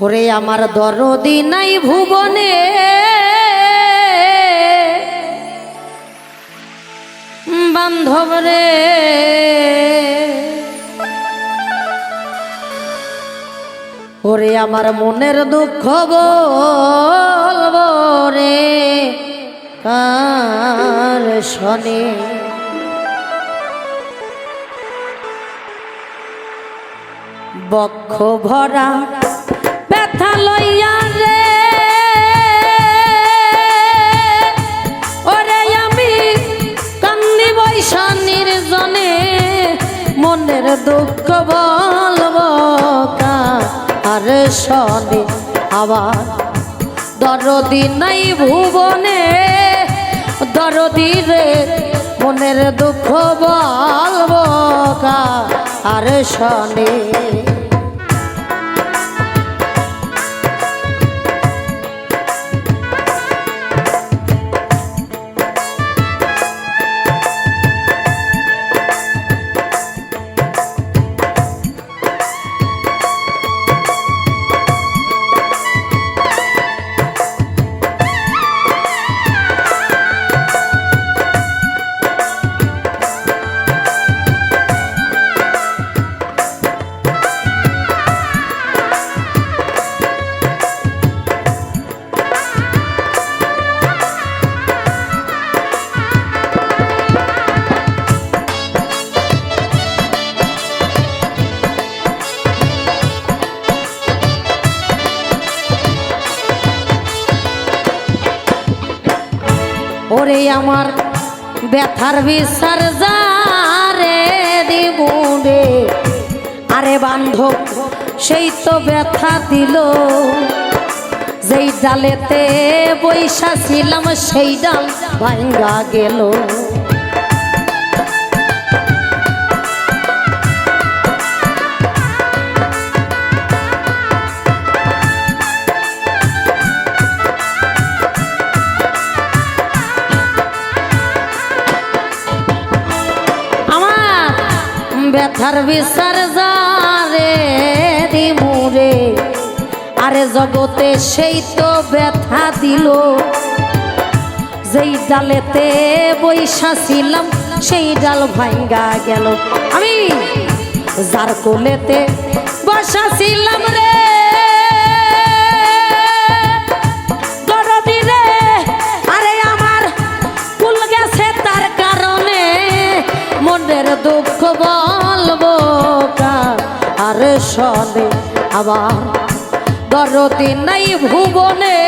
ওরে আমার দরদি নাই ভুবনে। বান্ধব রে। ওরে আমার মনের দুঃখ বলব রে। কার শনে? বক্ষ ভরা ব্যথা লইয়া রে। ওরে আমি কান্দি বৈশা নির্জনে, মনের দুঃখ বলব আর শনে আবার দরদি নাই ভুবনে, দরদি রে, মনের দুঃখ বলব আর শনে ওরে আমার ব্যথার বিচার যারে দিবুরে আরে বান্ধব, সেই তো ব্যথা দিল। যেই ডালেতে বৈশা ছিলাম, সেই ডাল ভাঙ্গা গেল। ব্যথার বিচার যারে দিমুরে আরে জগতে সেই তো ব্যথা দিল। যেই ডালেতে বৈশা ছিলাম, সেই ডাল ভাঙ্গা গেল। আমি যার কোলেতে বসা ছিলাম রে। আবার দরদি নাই ভুবনে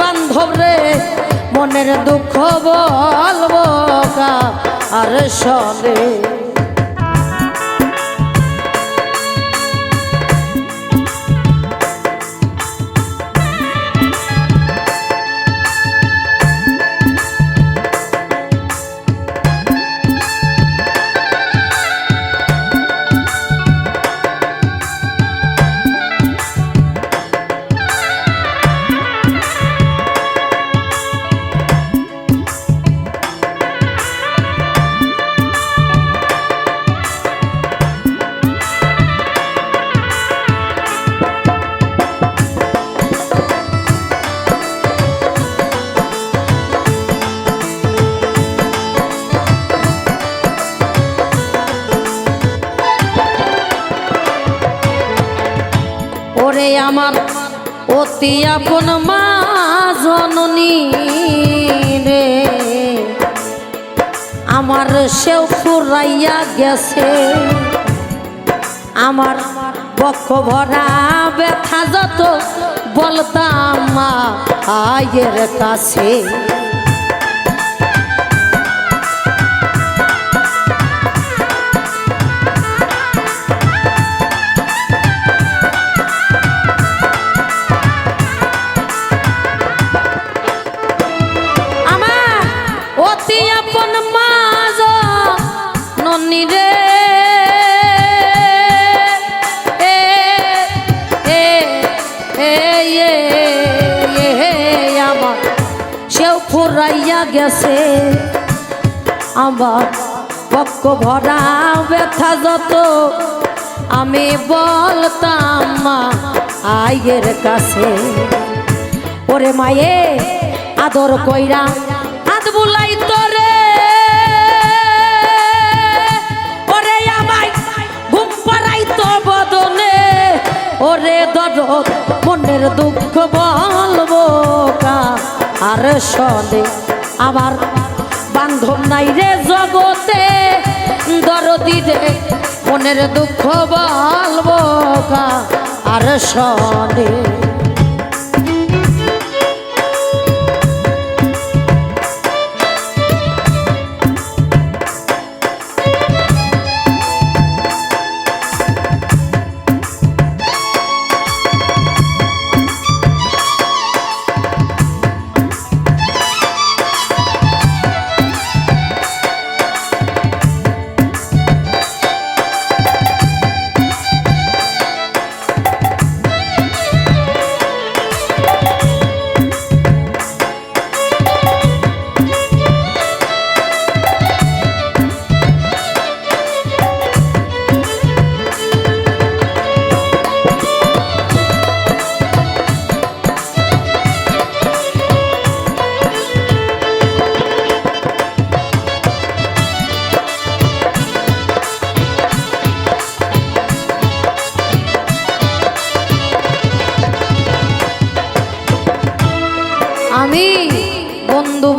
বান্ধব রে মনের দুঃখ বলব আর শনে। আমার অতি আপন মা জননী রে। আমার সেও ফুরাইয়া গেছে। আমার বক্ষ ভরা ব্যথা যত বলতাম মা, আয়ের কাছে। গেছে। আমার পক্ষ ভরা ব্যথা যত, আমি বলতাম মা, আইয়ের কাছে। ওরে মায়ে, আদর কইরা হাত বুলাই তোরে। ওরে আমায় ঘুম পাড়াই তো বদনে। ওরে দরদ, মনের দুঃখ বলব কা, আর সনে আমার বান্ধব নাই রে জগতে। দরদি রে মনের দুঃখ বলব আর সনে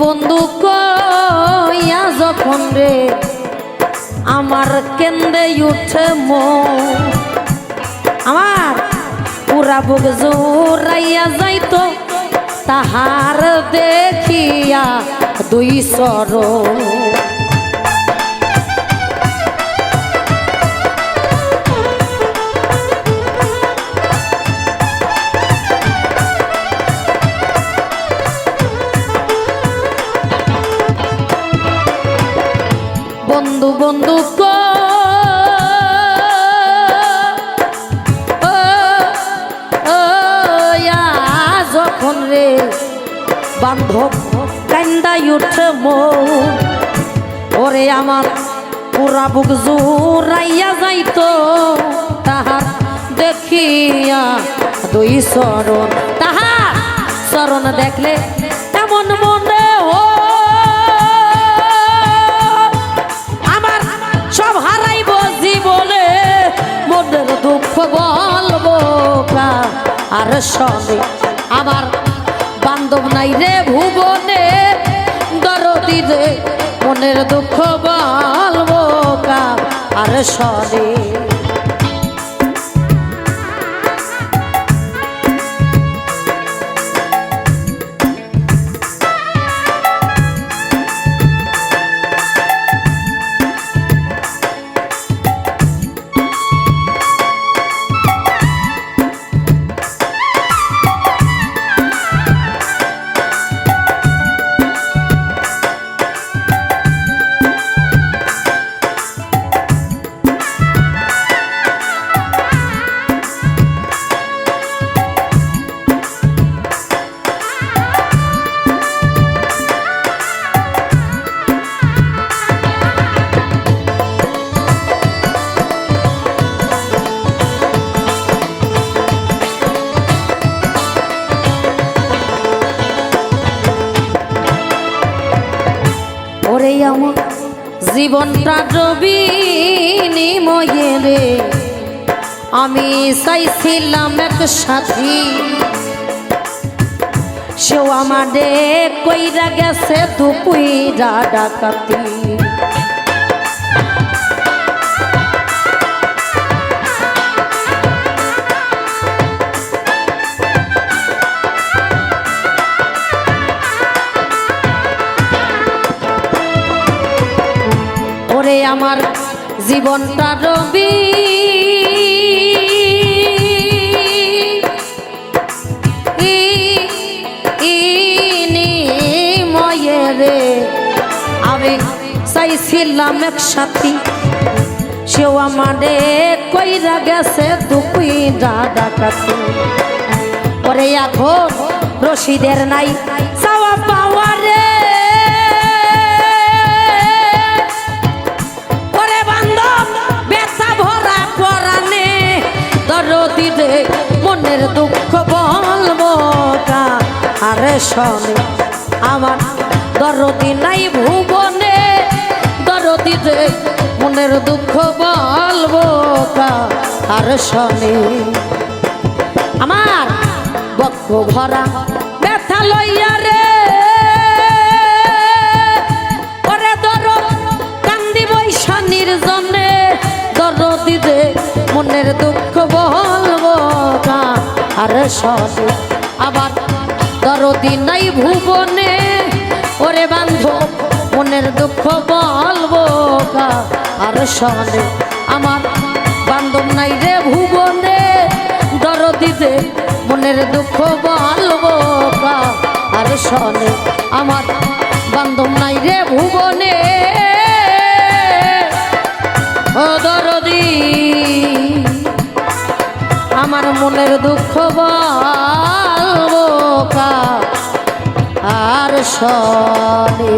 বন্ধু ইয়া যখন রে আমার কেন্দ্রে উঠে মো। আমার পুরা বুক জোরাইয়া যাইতো, তাহার দেখিয়া দুই সর বান্ধব কান্দাই উঠে ওরে আমার পুরা বুক জোরাইয়া যাইতো। তাহার দেখিয়া দুই চরণ তাহার চরণ দেখলে এমন মনে হয়। আমার সব হারাইব জীবনে, মনের দুঃখ বলব আর সবে আমার মনের দুঃখ বলব কা আর সবে ওরে আমার জীবনটা রবি নিময়ে রে। আমি চাইছিলাম এক সাথী। সেও আমাদের কইরা গেছে দুপুইরা ডাকাতি। ওরে আমার জীবনটা রবি। আমি এক সাথী সেও আমারে কইরা গেছে দুপুই ডাকাতি। ওরে এখন রশিদের নাই। দরদি রে মনের দুঃখ বলব কা আরে শোনে, আমার দরদি নাই ভুবনে। দরদি রে মনের দুঃখ বলব কা আরে শোনে, আমার বক্ষ ভরা ব্যথা লইয়া রে। ওরে দর কান্দি বৈশা নির্জনে দরদি রে মনের দুঃখ আর সবে, আবার দরদি নাই ভুবনে। ওরে বান্ধব, মনের দুঃখ বলব আর সনে আমার বান্ধব নাই রে ভুবনে। দরদি রে মনের দুঃখ বলব আর সনে আমার বান্ধব নাই রে ভুবনে। আমার মনের দুঃখ বলব আর সনে